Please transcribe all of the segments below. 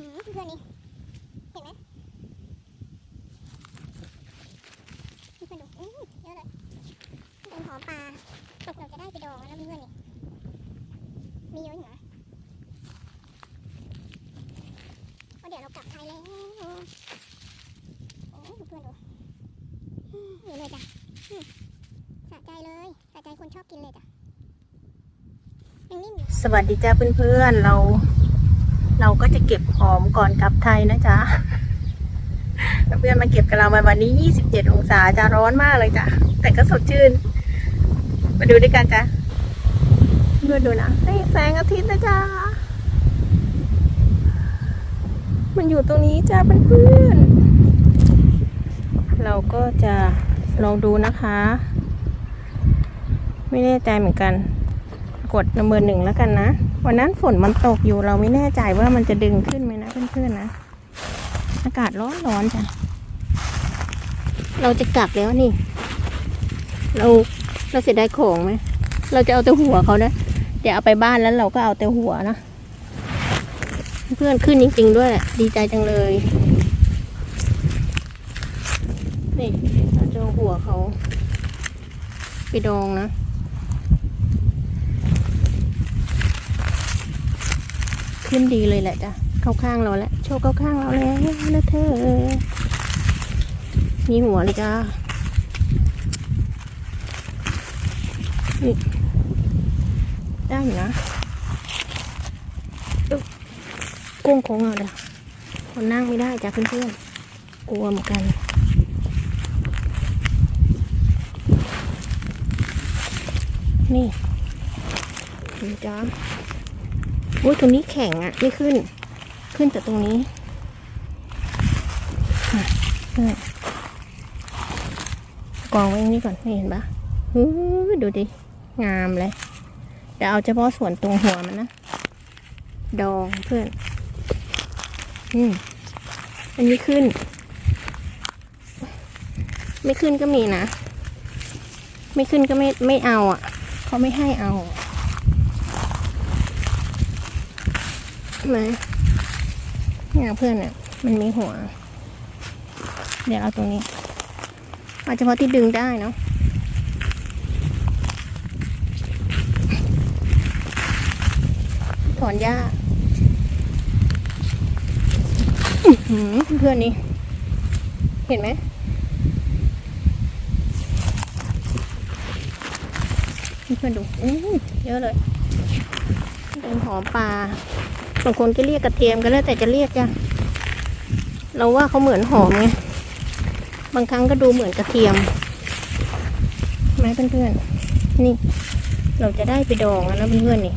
หือเพื่อนนี่เห็นไหมเพื่อนดูอือเยอะเลยเป็นหอมปลาตกเราจะได้ไปดองแล้วเพื่อนนี่มีเยอะอยู่นะเพราะเดี๋ยวเรากลับไทยแล้วโอ้เพื่อนดูอื้อนี่เลยจ้ะสะใจเลยสะใจคนชอบกินเลยจ้ะสวัสดีจ้าเพื่อนๆเรา เราก็จะเก็บหอมก่อนกลับไทยนะจ๊ะเพื่อนมาเก็บกับเราวันนี้ 27 องศาจะร้อนมากเลยจ้ะ แต่ก็สดชื่น มาดูด้วยกันจ้ะเพื่อนดูนะนี่แสงอาทิตย์นะจ๊ะ มันอยู่ตรงนี้จ้าเพื่อนๆเราก็จะลองดูนะคะ ไม่แน่ใจเหมือนกัน กดเบอร์หนึ่งแล้วกันนะ วันนั้นฝนมันตกอยู่เราไม่แน่ใจว่ามันจะดึงขึ้นไหมนะเพื่อนๆนะ อากาศร้อนร้อนๆจ้ะ เราจะกลับแล้วนี่ เราเราเสียดายของไหม เราจะเอาแต่หัวเขานะเดี๋ยวเอาไปบ้านแล้วเราก็เอาแต่หัวนะ เพื่อนขึ้นจริง ๆ ด้วย ดีใจจังเลย นี่เราจะเอาหัวเขา ไปดองนะ ขึ้นดีเลยแหละจ้ะเข้าข้างเราแล้วโชว์เข้าข้างเราแล้วนะเธอ มีหัวเลยจ้านี่ได้อยู่นะกุ้งของเราเด้อคนนั่งไม่ได้จ้ะเพื่อนๆกลัวเหมือนกันนี่นี่จ้า อุ้ยตรงนี้แข็งอะ่ะไม่ขึ้น ขึ้นแต่ตรงนี้อะกองไว้ตรงนี้ก่อนไม่เห็นปะดูดิ งามเลยเดี๋ยวเอาเฉพาะส่วนตรงหัวมันนะ ดองเพื่อน อืมอันนี้ขึ้น ไม่ขึ้นก็มีนะ ไม่ขึ้นก็ไม่ไม่เอาอะ เขาไม่ให้เอา มเนี่ยเพื่อนอะมันมีหัว เดี๋ยวเอาตรงนี้เอาเฉพาะที่ดึงได้เนาะถอนหญ้าเพื่อนนี่ เห็นไหมเพื่อนดูเยอะเลยเป็นหอมปลา บางคนก็เรียกกระเทียมก็แล้วแต่จะเรียกจ้ะเราว่าเขาเหมือนหอมไงบางครั้งก็ดูเหมือนกระเทียมไหมเพื่อนๆนี่ เราจะได้ไปดองแล้วนะเพื่อนๆนี่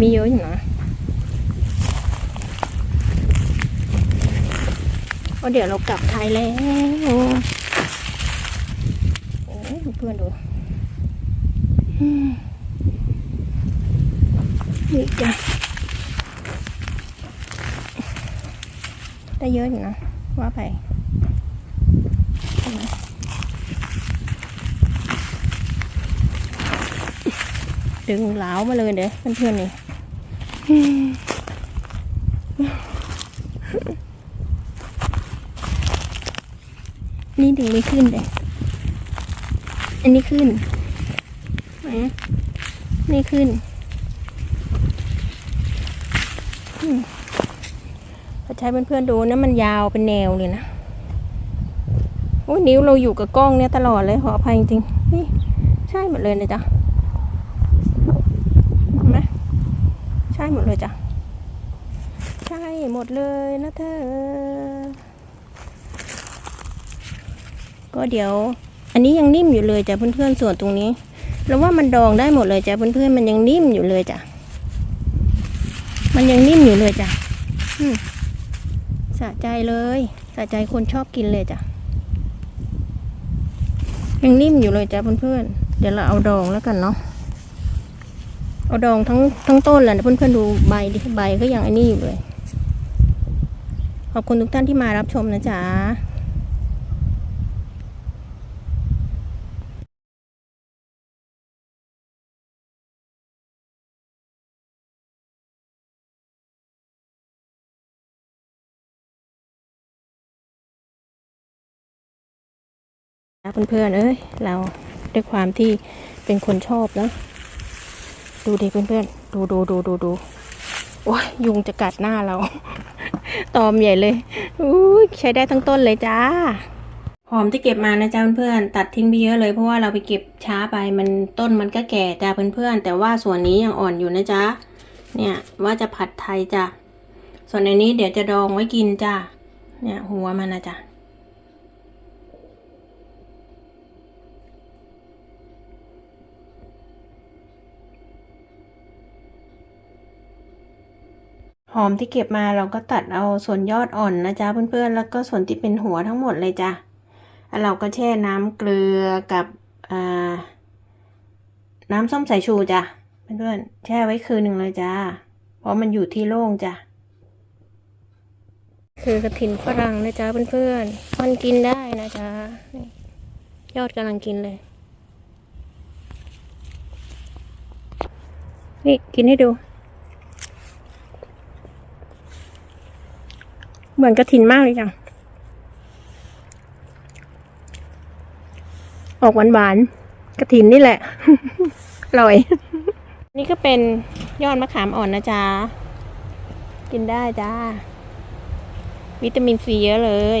มีเยอะอยู่นะเพราะเดี๋ยวเรากลับไทยแล้วโอ้ยเพื่อนดู ๆดูอืมนี่จะได้เยอะอยู่นะ ว่าไปดึงเหลามาเลยเด้เพื่อนๆนี่นี่ดึงไม่ขึ้นเลย อันนี้ขึ้นไหนนี่ขึ้น พอใช้เพื่อนๆดูนะมันยาวเป็นแนวเลยนะโอ้ยนิ้วเราอยู่กับกล้องเนี่ยตลอดเลยขออภัยจริงๆนี่ใช่หมดเลยนะจ๊ะเห็นไหมใช่หมดเลยจ้ะใช่หมดเลยนะเธอ ก็เดี๋ยว อันนี้ยังนิ่มอยู่เลยจ้ะเพื่อนๆส่วนตรงนี้แล้วว่ามันดองได้หมดเลยจ้ะเพื่อนๆมันยังนิ่มอยู่เลยจ้ะ มันยังนิ่มอยู่เลยจ้ะสะใจเลยสะใจคนชอบกินเลยจ้ะ ยังนิ่มอยู่เลยจ้ะเพื่อนๆ เดี๋ยวเราเอาดองแล้วกันเนาะ เอาดองทั้งทั้งต้นแหละเพื่อนๆดูใบดิใบก็ยังไอ้นี่อยู่เลย ขอบคุณทุกท่านที่มารับชมนะจ๊ะ เพื่อนๆเอ้ยเราด้วยความที่เป็นคนชอบเนาะดูดิเพื่อนๆดูดูดูดูดูโอ้ยยุงจะกัดหน้าเรา ตอมใหญ่เลยอุ้ยใช้ได้ทั้งต้นเลยจ้าหอมที่เก็บมานะจ๊ะเพื่อนๆตัดทิ้งไปเยอะเลยเพราะว่าเราไปเก็บช้าไปมันต้นมันก็แก่จ้าเพื่อนๆแต่ว่าส่วนนี้ยังอ่อนอยู่นะจ๊ะเนี่ยว่าจะผัดไทยจ้ะส่วนในนี้เดี๋ยวจะดองไว้กินจ้าเนี่ยหัวมันนะจ๊ะ หอมที่เก็บมาเราก็ตัดเอาส่วนยอดอ่อนนะจ๊ะเพื่อนๆ แล้วก็ส่วนที่เป็นหัวทั้งหมดเลยจ้ะเราก็แช่น้ำเกลือกับน้ำส้มสายชูจ้ะเพื่อนๆ แช่ไว้คืนหนึ่งเลยจ้าเพราะมันอยู่ที่โล่งจ้ะคือกระถินฝรั่งนะจ๊ะเพื่อนๆ มันกินได้นะจ๊ะยอดกำลังกินเลย นี่กินให้ดู เหมือนกระถินมากเลยจังออกหวานหวานกระถินนี่แหละอร่อย นี่ก็เป็นยอดมะขามอ่อนนะจ๊ะ กินได้จ้า วิตามินซีเยอะเลย